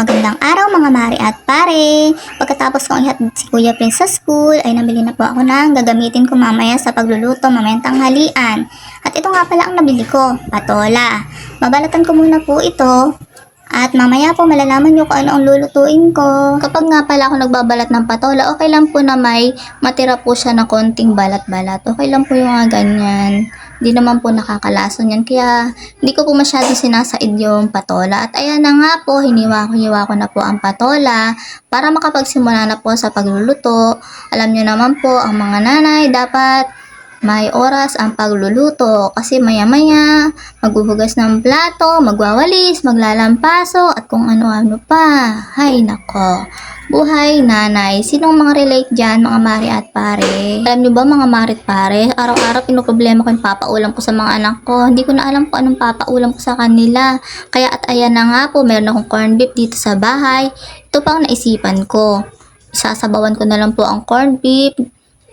Magandang araw mga mari at pare. Pagkatapos kong ihatid si Kuya Prince sa school, ay nabili na po ako ng gagamitin ko mamaya sa pagluluto mamayang tanghalian. At ito nga pala ang nabili ko, patola. Babalatan ko muna po ito. At mamaya po malalaman nyo kung ano ang lulutuin ko. Kapag nga pala ako nagbabalat ng patola, okay lang po na may matira po siya na konting balat-balat. Okay lang po yung mga ganyan. Di naman po nakakalason yan. Kaya hindi ko po masyado sinasaid yung patola. At ayan na nga po, hiniwa-hiwa ko na po ang patola para makapagsimula na po sa pagluluto. Alam nyo naman po, ang mga nanay dapat may oras ang pagluluto kasi maya-maya magbubugas ng plato, magwawalis, maglalampaso at kung ano-ano pa. Hay nako. Buhay nanay. Sinong mga relate dyan, mga mari at pare? Alam nyo ba mga mari at pare? Araw-araw pinoproblema ko yung papaulam ko sa mga anak ko. Hindi ko na alam kung anong papaulam ko sa kanila. Kaya at ayan na nga po, meron akong corned beef dito sa bahay. Ito pang naisipan ko. Isasabawan ko na lang po ang corned beef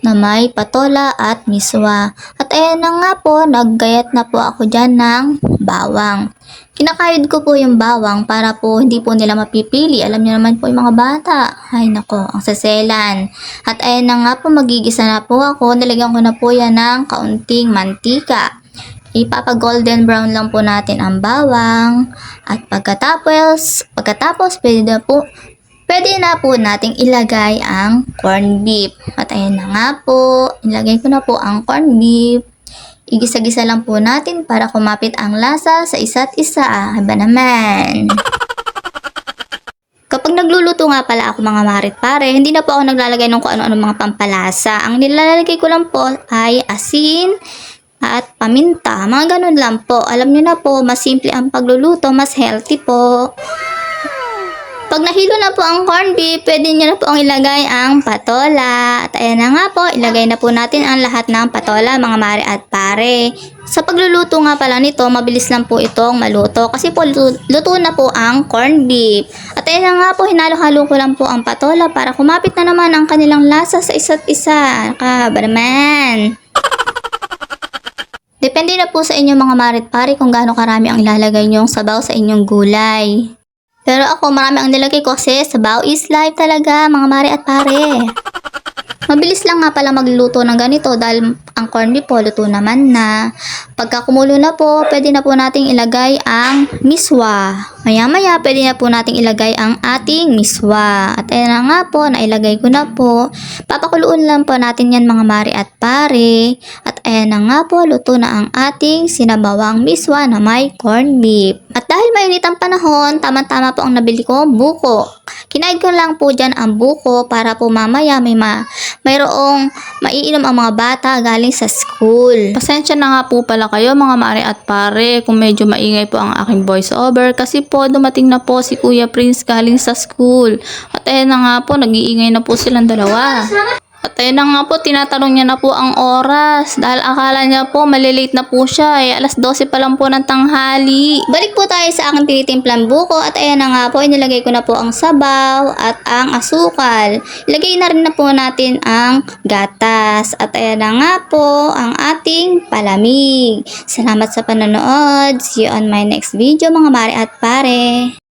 na may patola at miswa. At ayan na nga po, naggayat na po ako dyan ng bawang. Kinakayod ko po yung bawang para po hindi po nila mapipili. Alam niyo naman po yung mga bata. Ay nako, ang saselan. At ayan na nga po, magigisa na po ako. Nilagyan ko na po yan ng kaunting mantika. Ipapa golden brown lang po natin ang bawang. At pagkatapos, pagkatapos pwede na po Pwede na po nating ilagay ang corned beef. At ayan na nga po, ilagay ko na po ang corned beef. Igisa-gisa lang po natin para kumapit ang lasa sa isa't isa. Haba naman. Kapag nagluluto nga pala ako mga marit pare, hindi na po ako naglalagay ng kung ano-ano mga pampalasa. Ang nilalagay ko lang po ay asin at paminta. Mga ganun lang po. Alam nyo na po, mas simple ang pagluluto, mas healthy po. Pag nahilo na po ang corned beef, pwede nyo na po ang ilagay ang patola. At ayan na nga po, ilagay na po natin ang lahat ng patola, mga mare at pare. Sa pagluluto nga pala nito, mabilis lang po itong maluto kasi po luto, na po ang corned beef. At ayan na nga po, hinalo-halo ko lang po ang patola para kumapit na naman ang kanilang lasa sa isa't isa. Nakaba naman. Depende na po sa inyo mga marit pare kung gaano karami ang ilalagay nyong sabaw sa inyong gulay. Pero ako, marami ang nilagay ko kasi sabaw is life talaga, mga mare at pare. Mabilis lang nga pala magluluto ng ganito dahil ang corned beef po luto naman na. Pagka kumulo na po, pwede na po nating ilagay ang miswa. Maya-maya, pwede na po nating ilagay ang ating miswa. At ayan na nga po, nailagay ko na po. Papakuluan lang po natin yan mga mare at pare. Ayan na nga po, luto na ang ating sinabawang miswa na may corned beef. At dahil mainit ang panahon, tama-tama po ang nabili ko, buko. Kinaid ko lang po dyan ang buko para po mamaya may ma mayroong maiinom ang mga bata galing sa school. Pasensya na nga po pala kayo mga mare at pare kung medyo maingay po ang aking voice over kasi po dumating na po si Kuya Prince galing sa school. At ayun na nga po, nag-iingay na po silang dalawa. At ayun na nga po, tinatanong niya na po ang oras dahil akala niya po malilate na po siya eh. Alas 12 pa lang po ng tanghali. Balik po tayo sa aking tinitimplang buko at ayan na nga po, inilagay ko na po ang sabaw at ang asukal. Ilagay na rin na po natin ang gatas. At ayan na nga po ang ating palamig. Salamat sa panonood. See you on my next video mga mare at pare.